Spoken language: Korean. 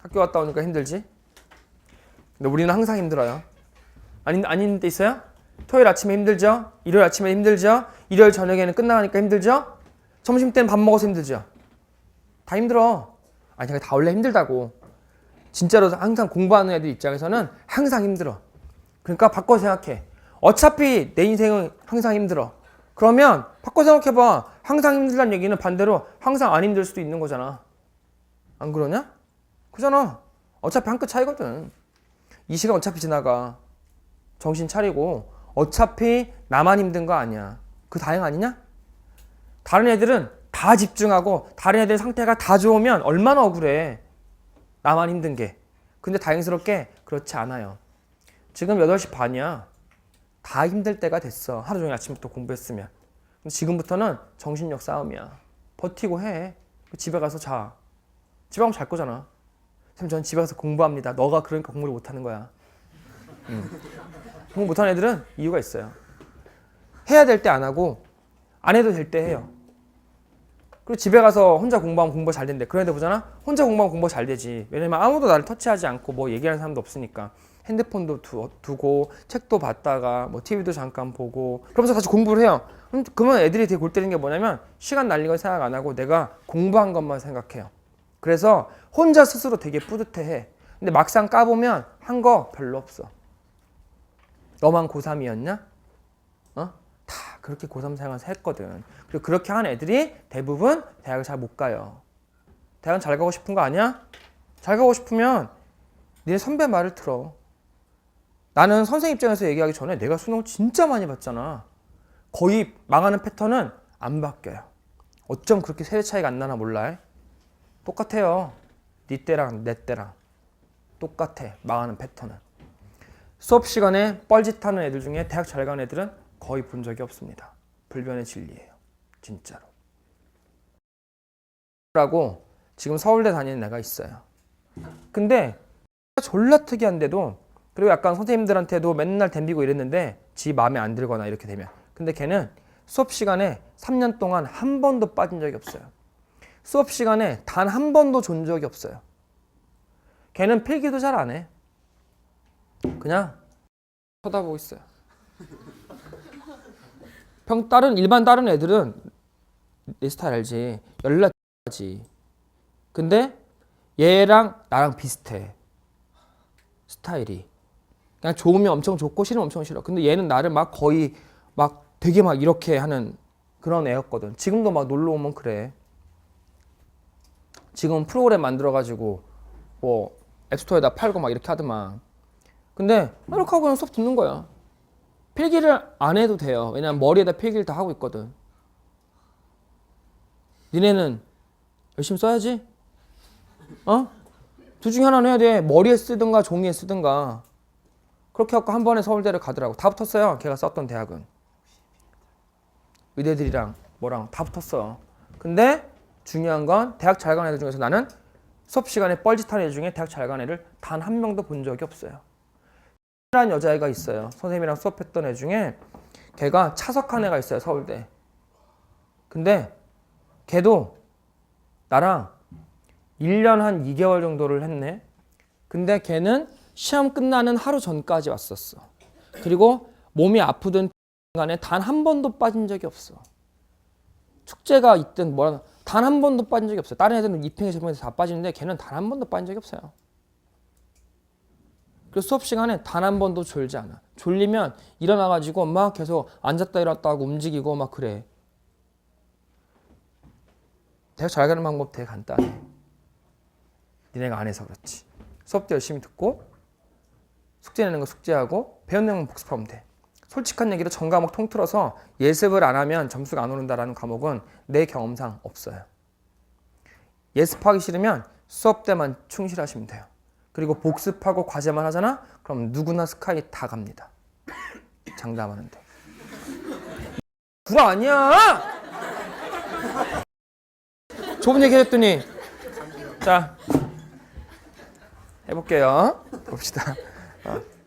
학교 갔다 오니까 힘들지? 근데 우리는 항상 힘들어요. 아닌 아닌 데 있어요? 토요일 아침에 힘들죠? 일요일 아침에 힘들죠? 일요일 저녁에는 끝나가니까 힘들죠? 점심 때는 밥 먹어서 힘들죠? 다 힘들어. 아니 다 원래 힘들다고. 진짜로 항상 공부하는 애들 입장에서는 항상 힘들어. 그러니까 바꿔 생각해. 어차피 내 인생은 항상 힘들어. 그러면 바꿔 생각해봐. 항상 힘들다는 얘기는 반대로 항상 안 힘들 수도 있는 거잖아. 안 그러냐? 그잖아. 어차피 한 끗 차이거든. 이 시간 어차피 지나가. 정신 차리고 어차피 나만 힘든 거 아니야. 그 다행 아니냐? 다른 애들은 다 집중하고 다른 애들 상태가 다 좋으면 얼마나 억울해. 나만 힘든 게. 근데 다행스럽게 그렇지 않아요. 지금 8시 반이야. 다 힘들 때가 됐어. 하루 종일 아침부터 공부했으면. 지금부터는 정신력 싸움이야. 버티고 해. 집에 가서 자. 집에 가면 잘 거잖아. 선생님, 전 집에 가서 공부합니다. 너가 그러니까 공부를 못하는 거야. 음. 공부 못하는 애들은 이유가 있어요. 해야 될 때 안 하고 안 해도 될 때 해요. 그리고 집에 가서 혼자 공부하면 공부 잘 된대. 그런 애들 보잖아? 혼자 공부하면 공부 잘 되지. 왜냐면 아무도 나를 터치하지 않고 뭐 얘기하는 사람도 없으니까. 핸드폰도 두, 두고 책도 봤다가 뭐 TV도 잠깐 보고 그러면서 같이 공부를 해요. 그러면 애들이 되게 골 때리는 게 뭐냐면 시간 날린 걸 생각 안 하고 내가 공부한 것만 생각해요. 그래서 혼자 스스로 되게 뿌듯해해. 근데 막상 까보면 한 거 별로 없어. 너만 고3이었냐? 어? 다 그렇게 고3 생활 했거든. 그리고 그렇게 한 애들이 대부분 대학을 잘 못 가요. 대학은 잘 가고 싶은 거 아니야? 잘 가고 싶으면 니네 선배 말을 들어. 나는 선생 입장에서 얘기하기 전에 내가 수능을 진짜 많이 봤잖아. 거의 망하는 패턴은 안 바뀌어요. 어쩜 그렇게 세대 차이가 안 나나 몰라. 똑같아요. 니 때랑 내 때랑 똑같아. 망하는 패턴은. 수업 시간에 뻘짓하는 애들 중에 대학 잘간 애들은 거의 본 적이 없습니다. 불변의 진리예요. 진짜로. 라고 지금 서울대 다니는 애가 있어요. 근데 졸라 특이한데도 그리고 약간 선생님들한테도 맨날 덤비고 이랬는데 지 마음에 안 들거나 이렇게 되면 근데 걔는 수업 시간에 3년 동안 한 번도 빠진 적이 없어요. 수업 시간에 단 한 번도 존 적이 없어요. 걔는 필기도 잘 안 해. 그냥 쳐다보고 있어요. 평 다른 일반 다른 애들은 내 스타일 알지 연락하지. 근데 얘랑 나랑 비슷해 스타일이. 그냥 좋으면 엄청 좋고 싫으면 엄청 싫어. 근데 얘는 나를 막 거의 막 되게 막 이렇게 하는 그런 애였거든. 지금도 막 놀러 오면 그래. 지금 프로그램 만들어 가지고 뭐 앱스토어에다 팔고 막 이렇게 하더만. 근데 이렇게 하고 그냥 수업 듣는 거야. 필기를 안 해도 돼요. 왜냐면 머리에다 필기를 다 하고 있거든. 니네는 열심히 써야지. 어? 둘 중에 하나는 해야 돼. 머리에 쓰든가 종이에 쓰든가. 그렇게 하고 한 번에 서울대를 가더라고. 다 붙었어요. 걔가 썼던 대학은. 의대들이랑 뭐랑 다 붙었어. 근데 중요한 건 대학 잘간 애들 중에서 나는 수업 시간에 뻘짓하는 애들 중에 대학 잘간 애를 단 한 명도 본 적이 없어요. 라는 여자애가 있어요. 선생님이랑 수업했던 애 중에 걔가 차석한 애가 있어요. 서울대. 근데 걔도 나랑 1년 한 2개월 정도를 했네. 근데 걔는 시험 끝나는 하루 전까지 왔었어. 그리고 몸이 아프든 간에 단 한 번도 빠진 적이 없어. 축제가 있든 뭐라 단 한 번도 빠진 적이 없어요. 다른 애들은 이팽이 저팽에서 다 빠지는데 걔는 단 한 번도 빠진 적이 없어요. 그래서 수업 시간에 단 한 번도 졸지 않아. 졸리면 일어나가지고 막 계속 앉았다 일어났다 하고 움직이고 막 그래. 대학 잘 가는 방법 되게 간단해. 니네가 안 해서 그렇지. 수업도 열심히 듣고 숙제 내는 거 숙제하고 배운 내용 복습하면 돼. 솔직한 얘기로 전 과목 통틀어서 예습을 안 하면 점수가 안 오른다라는 과목은 내 경험상 없어요. 예습하기 싫으면 수업 때만 충실하시면 돼요. 그리고 복습하고 과제만 하잖아? 그럼 누구나 스카이 다 갑니다. 장담하는데. 구라 아니야! 좁은 얘기 했더니 자 해볼게요. 봅시다. 어.